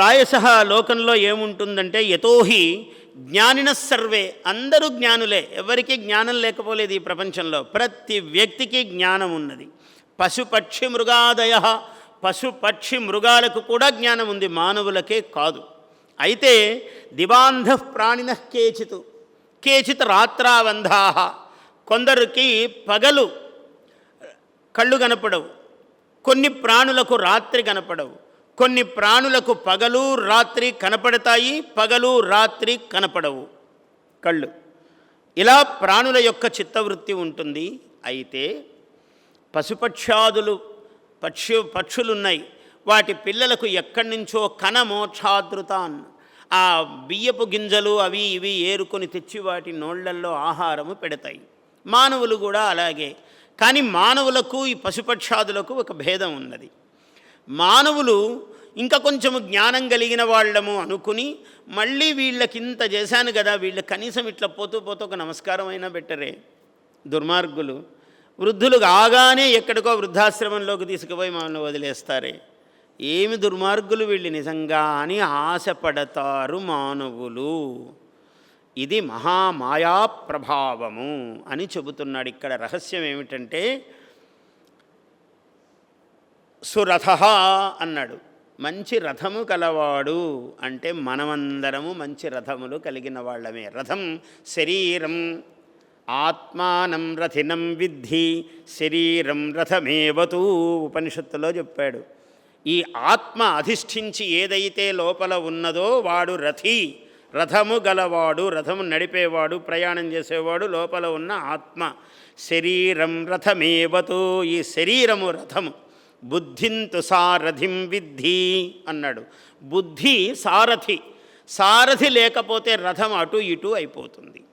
ప్రాయశ లోకంలో ఏముంటుందంటే యతోహి జ్ఞానిన సర్వే అందరూ జ్ఞానులే. ఎవరికి జ్ఞానం లేకపోలేదు ఈ ప్రపంచంలో. ప్రతి వ్యక్తికి జ్ఞానం ఉన్నది. పశుపక్షి మృగాదయ పశుపక్షి మృగాలకు కూడా జ్ఞానం ఉంది మానవులకే కాదు. అయితే దివాంధ ప్రాణిన కేచిత్ కేచిత్ రాత్రాబంధా కొందరికి పగలు కళ్ళు కనపడవు కొన్ని ప్రాణులకు రాత్రి కనపడవు. కొన్ని ప్రాణులకు పగలు రాత్రి కనపడతాయి పగలు రాత్రి కనపడవు. కళ్ళు. ఇలా ప్రాణుల యొక్క చిత్తవృత్తి ఉంటుంది. అయితే పశుపక్షాదులు పక్షు పక్షులున్నాయి. వాటి పిల్లలకు ఎక్కడి నుంచో కనమోక్షాదృతాన్ ఆ బియ్యపు గింజలు అవి ఇవి ఏరుకొని తెచ్చి వాటి నోళ్ళల్లో ఆహారము పెడతాయి. మానవులు కూడా అలాగే. కానీ మానవులకు ఈ పశుపక్షాదులకు ఒక భేదం ఉన్నది. మానవులు ఇంకా కొంచెం జ్ఞానం కలిగిన వాళ్ళము అనుకుని మళ్ళీ వీళ్ళకింత చేశాను కదా వీళ్ళు కనీసం ఇట్లా పోతూ పోతూ ఒక నమస్కారం అయినా పెట్టరే. దుర్మార్గులు. వృద్ధులు కాగానే ఎక్కడికో వృద్ధాశ్రమంలోకి తీసుకుపోయి మమ్మల్ని వదిలేస్తారే. ఏమి దుర్మార్గులు వీళ్ళు నిజంగా అని ఆశపడతారు మానవులు. ఇది మహామాయా ప్రభావము అని చెబుతున్నాడు. ఇక్కడ రహస్యం ఏమిటంటే సురథ అన్నాడు. మంచి రథము కలవాడు అంటే మనమందరము మంచి రథములు కలిగిన వాళ్ళమే. రథం శరీరం ఆత్మానం రథినం విద్ధి శరీరం రథమేవతూ ఉపనిషత్తులో చెప్పాడు. ఈ ఆత్మ అధిష్ఠించి ఏదైతే లోపల ఉన్నదో వాడు రథి. రథము గలవాడు రథము నడిపేవాడు ప్రయాణం చేసేవాడు లోపల ఉన్న ఆత్మ. శరీరం రథమేవతో ఈ శరీరము రథము. బుద్ధింతు సారథిం విద్ధి అన్నాడు. బుద్ధి సారథి. సారథి లేకపోతే రథం అటు ఇటు అయిపోతుంది.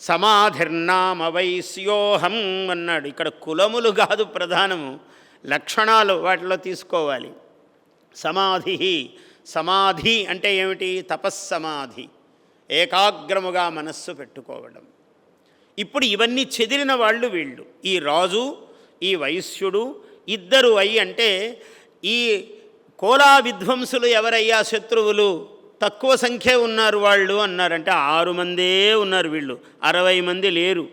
సమాధిర్నామ వైశ్యోహం అన్నాడు. ఇక్కడ కులములు కాదు ప్రధానము. లక్షణాలు వాటిలో తీసుకోవాలి. సమాధి సమాధి అంటే ఏమిటి? తపస్సమాధి. ఏకాగ్రముగా మనస్సు పెట్టుకోవడం. ఇప్పుడు ఇవన్నీ చెదిరిన వాళ్ళు వీళ్ళు. ఈ రాజు ఈ వైశ్యుడు ఇద్దరు అయి అంటే ఈ కోలా విధ్వంసులు ఎవరయ్యా శత్రువులు? తక్కువ సంఖ్య ఉన్నారు వాళ్ళు అన్నారంటే ఆరు మందే ఉన్నారు వీళ్ళు. అరవై మంది లేరు.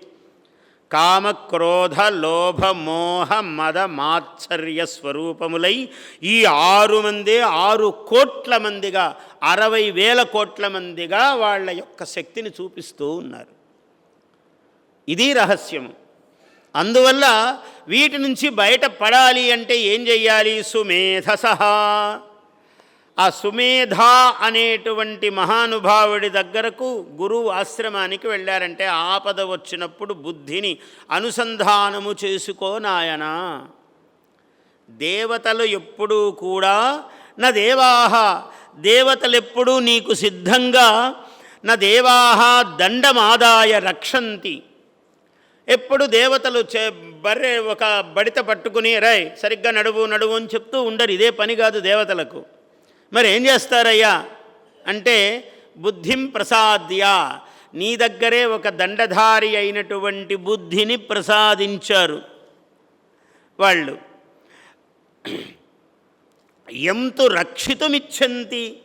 కామ క్రోధ లోభ మోహ మద మాత్సర్య స్వరూపములై ఈ ఆరు మందే ఆరు కోట్ల మందిగా అరవై వేల కోట్ల మందిగా వాళ్ళ యొక్క శక్తిని చూపిస్తూ ఉన్నారు. ఇది రహస్యము. అందువల్ల వీటి నుంచి బయటపడాలి అంటే ఏం చెయ్యాలి? సుమేధస. ఆ సుమేధ అనేటువంటి మహానుభావుడి దగ్గరకు గురువు ఆశ్రమానికి వెళ్ళారంటే ఆపద వచ్చినప్పుడు బుద్ధిని అనుసంధానము చేసుకో నాయనా. దేవతలు ఎప్పుడూ కూడా నా దేవాహ దేవతలెప్పుడూ నీకు సిద్ధంగా నా దేవాహ దండమాదాయ రక్షంతి ఎప్పుడు దేవతలు చే బర్రె ఒక బడిత పట్టుకుని రాయ్ సరిగ్గా నడువు నడువు అని చెప్తూ ఉండరు. ఇదే పని కాదు దేవతలకు. మరి ఏం చేస్తారయ్యా? అంటే బుద్ధిం ప్రసాద్య నీ దగ్గరే ఒక దండధారి అయినటువంటి బుద్ధిని ప్రసాదించారు. వాళ్ళు ఎంతు రక్షితుమిచ్చంతి?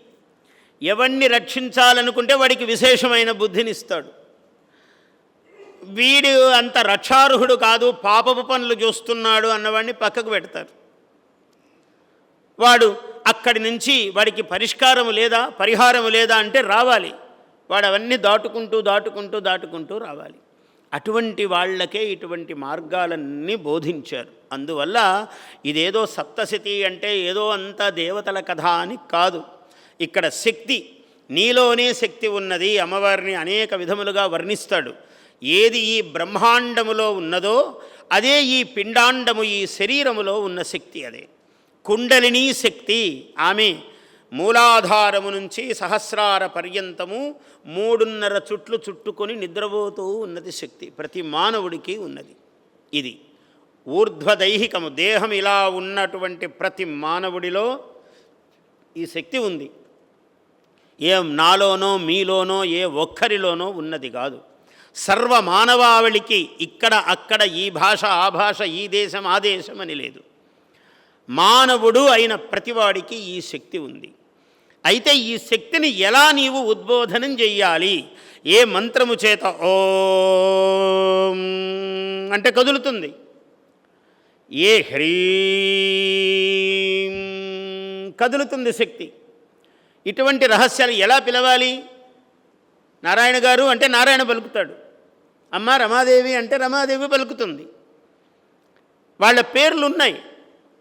ఎవణ్ణి రక్షించాలనుకుంటే వాడికి విశేషమైన బుద్ధినిస్తాడు వీడు అంత రక్షార్హుడు కాదు పాపపు పనులు చూస్తున్నాడు అన్నవాడిని పక్కకు పెడతారు. వాడు అక్కడి నుంచి వాడికి పరిష్కారము లేదా పరిహారము లేదా అంటే రావాలి. వాడు అవన్నీ దాటుకుంటూ దాటుకుంటూ దాటుకుంటూ రావాలి. అటువంటి వాళ్ళకే ఇటువంటి మార్గాలన్నీ బోధించారు. అందువల్ల ఇదేదో సప్తశతి అంటే ఏదో అంత దేవతల కథ అని కాదు. ఇక్కడ శక్తి నీలోనే శక్తి ఉన్నది. అమ్మవారిని అనేక విధములుగా వర్ణిస్తాడు. ఏది ఈ బ్రహ్మాండములో ఉన్నదో అదే ఈ పిండాండము ఈ శరీరములో ఉన్న శక్తి అదే. కుండలిని శక్తి ఆమె మూలాధారము నుంచి సహస్రార పర్యంతము మూడున్నర చుట్లు చుట్టుకొని నిద్రపోతూ ఉన్నది శక్తి ప్రతి మానవుడికి ఉన్నది. ఇది ఊర్ధ్వదైహికము దేహం ఇలా ఉన్నటువంటి ప్రతి మానవుడిలో ఈ శక్తి ఉంది. ఏ నాలోనో మీలోనో ఏ ఒక్కరిలోనో ఉన్నది కాదు. సర్వ మానవావళికి ఇక్కడ అక్కడ ఈ భాష ఆ భాష ఈ దేశం ఆ దేశం అని లేదు. మానవుడు అయిన ప్రతివాడికి ఈ శక్తి ఉంది. అయితే ఈ శక్తిని ఎలా నీవు ఉద్బోధనం చెయ్యాలి? ఏ మంత్రము చేత? ఓ అంటే కదులుతుంది. ఏ హ్రీ కదులుతుంది శక్తి. ఇటువంటి రహస్యాలు ఎలా పిలవాలి? నారాయణ గారు అంటే నారాయణ పలుకుతాడు. అమ్మ రమాదేవి అంటే రమాదేవి పలుకుతుంది. వాళ్ళ పేర్లు ఉన్నాయి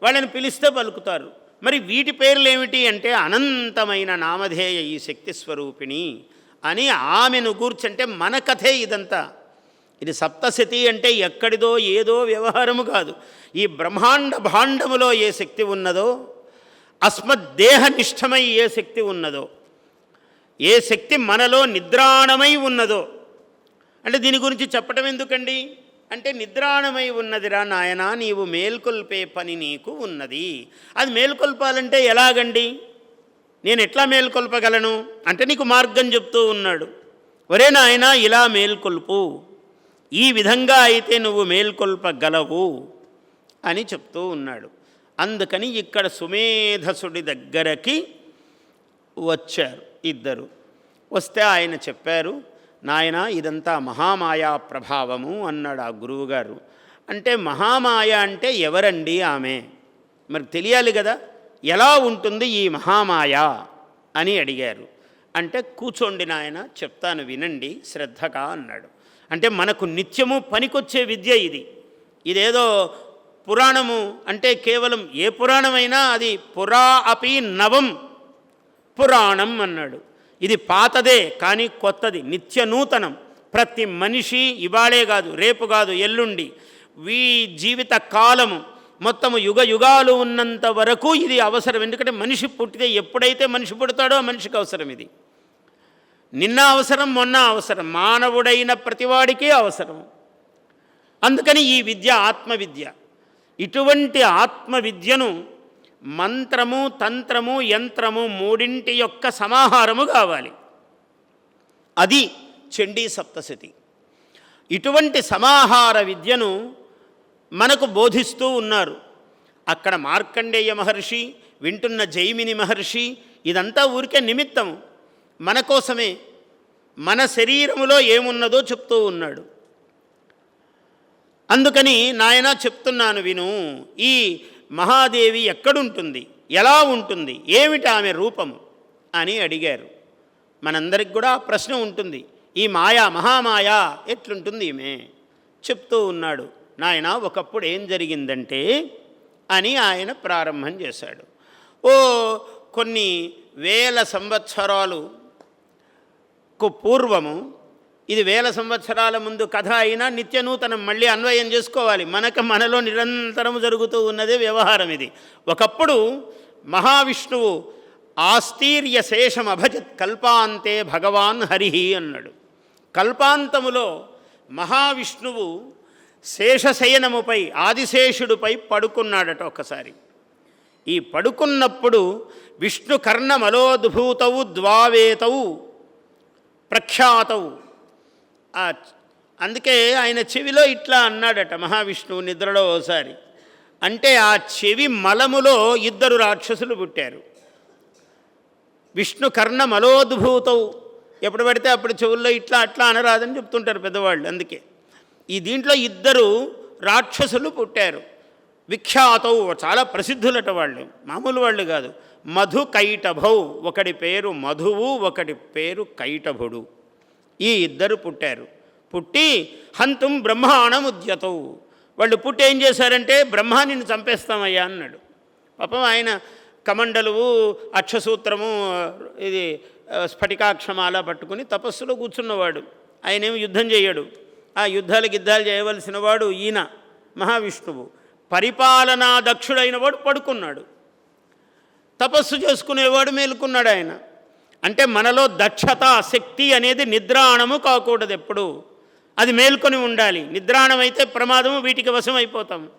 వాళ్ళని పిలిస్తే పలుకుతారు. మరి వీటి పేర్లు ఏమిటి అంటే అనంతమైన నామధేయ ఈ శక్తి స్వరూపిణి అని ఆమెను కూర్చంటే మన కథే ఇదంతా. ఇది సప్తశతి అంటే ఎక్కడిదో ఏదో వ్యవహారము కాదు. ఈ బ్రహ్మాండ భాండములో ఏ శక్తి ఉన్నదో అస్మద్దేహనిష్టమై ఏ శక్తి ఉన్నదో ఏ శక్తి మనలో నిద్రాణమై ఉన్నదో అంటే దీని గురించి చెప్పటం ఎందుకండి? అంటే నిద్రాణమై ఉన్నదిరా నాయన నీవు మేల్కొల్పే పని నీకు ఉన్నది. అది మేల్కొల్పాలంటే ఎలాగండి? నేను ఎట్లా మేల్కొల్పగలను? అంటే నీకు మార్గం చెప్తూ ఉన్నాడు. ఒరే నాయన ఇలా మేల్కొల్పు. ఈ విధంగా అయితే నువ్వు మేల్కొల్పగలవు అని చెప్తూ ఉన్నాడు. అందుకని ఇక్కడ సుమేధసుడి దగ్గరకి వచ్చారు ఇద్దరు. వస్తే ఆయన చెప్పారు నాయన ఇదంతా మహామాయా ప్రభావము అన్నాడు ఆ గురువుగారు. అంటే మహామాయ అంటే ఎవరండి ఆమె? మరి తెలియాలి కదా ఎలా ఉంటుంది ఈ మహామాయ అని అడిగారు. అంటే కూర్చోండి నాయన చెప్తాను వినండి శ్రద్ధగా అన్నాడు. అంటే మనకు నిత్యము పనికొచ్చే విద్య ఇది. ఇదేదో పురాణము అంటే కేవలం ఏ పురాణమైనా అది పురా అపి నవం పురాణం అన్నాడు. ఇది పాతదే కానీ కొత్తది. నిత్య నూతనం. ప్రతి మనిషి ఇవాళే కాదు రేపు కాదు ఎల్లుండి. వీ జీవిత కాలము. మొత్తము యుగ యుగాలు ఉన్నంత వరకు ఇది అవసరం. ఎందుకంటే మనిషి పుట్టితే ఎప్పుడైతే మనిషి పుడతాడో ఆ మనిషికి అవసరం ఇది. నిన్న అవసరం మొన్న అవసరం. మానవుడైన ప్రతివాడికి అవసరం. అందుకని ఈ విద్య ఆత్మవిద్య. ఇటువంటి ఆత్మవిద్యను మంత్రము తంత్రము యంత్రము మూడింటి యొక్క సమాహారము కావాలి. అది చండీ సప్తశతి. ఇటువంటి సమాహార విద్యను మనకు బోధిస్తూ ఉన్నారు. అక్కడ మార్కండేయ మహర్షి వింటున్న జైమిని మహర్షి ఇదంతా ఊరికే నిమిత్తము మన కోసమే మన శరీరములో ఏమున్నదో చెప్తూ ఉన్నాడు. అందుకని నాయన చెప్తున్నాను విను ఈ మహాదేవి ఎక్కడుంటుంది? ఎలా ఉంటుంది? ఏమిటి ఆమె రూపము అని అడిగారు. మనందరికి కూడా ప్రశ్న ఉంటుంది. ఈ మాయా మహామాయా ఎట్లుంటుంది ఈమె? చెప్తూ ఉన్నాడు. నాయన ఒకప్పుడు ఏం జరిగిందంటే అని ఆయన ప్రారంభం చేశాడు. ఓ కొన్ని వేల సంవత్సరాలు కు పూర్వము ఇది వేల సంవత్సరాల ముందు కథ అయినా నిత్య నూతనం మళ్ళీ అన్వయం చేసుకోవాలి. మనకు మనలో నిరంతరం జరుగుతూ ఉన్నదే వ్యవహారం ఇది. ఒకప్పుడు మహావిష్ణువు ఆస్తీర్య శేషం అభజత్ కల్పాంతే భగవాన్ హరిహి అన్నాడు. కల్పాంతములో మహావిష్ణువు శేషశయనముపై ఆదిశేషుడిపై పడుకున్నాడట ఒకసారి. ఈ పడుకున్నప్పుడు విష్ణు కర్ణమలోద్భూతవు ద్వావేతవు ప్రఖ్యాతవు అందుకే ఆయన చెవిలో ఇట్లా అన్నాడట మహావిష్ణువు నిద్రలో ఓసారి. అంటే ఆ చెవి మలములో ఇద్దరు రాక్షసులు పుట్టారు. విష్ణు కర్ణ మలోద్భూతవు. ఎప్పుడు పడితే అప్పుడు చెవుల్లో ఇట్లా అట్లా అనరాదని చెప్తుంటారు పెద్దవాళ్ళు అందుకే. ఈ దీంట్లో ఇద్దరు రాక్షసులు పుట్టారు. విఖ్యాతవు చాలా ప్రసిద్ధులట వాళ్ళు. మామూలు వాళ్ళు కాదు. మధు కైటభౌ ఒకడి పేరు మధువు ఒకటి పేరు కైటభుడు. ఈ ఇద్దరు పుట్టారు. పుట్టి హంతుం బ్రహ్మాణముద్యతవు వాళ్ళు పుట్టి ఏం చేశారంటే బ్రహ్మ నిన్ను చంపేస్తామయ్యా అన్నాడు. పాపం ఆయన కమండలువు అక్షసూత్రము ఇది స్ఫటికాక్షమాల పట్టుకుని తపస్సులో కూర్చున్నవాడు. ఆయనేమి యుద్ధం చేయడు. ఆ యుద్ధాలు గిద్దాలు చేయవలసిన వాడు ఈయన మహావిష్ణువు. పరిపాలనా దక్షుడైన వాడు పడుకున్నాడు. తపస్సు చేసుకునేవాడు మేలుకున్నాడు ఆయన అంటే మనలో దక్షత శక్తి అనేది నిద్రాణము కాకూడదు ఎప్పుడు. అది మేల్కొని ఉండాలి. నిద్రాణం అయితే ప్రమాదము వీటికి వశం అయిపోతాం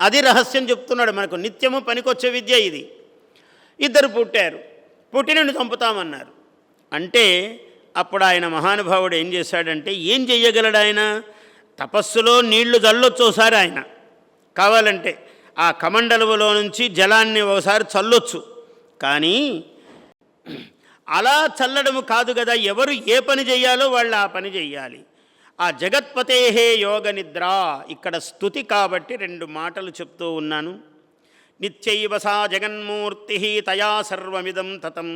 అది రహస్యం చెప్తున్నాడు మనకు. నిత్యము పనికొచ్చే విద్య ఇది. ఇద్దరు పుట్టారు. పుట్టినని చంపుతామన్నారు. అంటే అప్పుడు ఆయన మహానుభావుడు ఏం చేశాడంటే ఏం చెయ్యగలడు ఆయన? తపస్సులో నీళ్ళు చల్లొచ్చు ఒకసారి ఆయన. కావాలంటే ఆ కమండలువలో నుంచి జలాన్ని ఒకసారి చల్లొచ్చు. కానీ అలా చల్లడము కాదు కదా ఎవరు ఏ పని చేయాలో వాళ్ళు ఆ పని చేయాలి ఆ జగత్పతేహే యోగ నిద్ర. ఇక్కడ స్థుతి కాబట్టి రెండు మాటలు చెప్తూ ఉన్నాను. నిత్యైవ సా జగన్మూర్తి తయా సర్వమిదం తతం.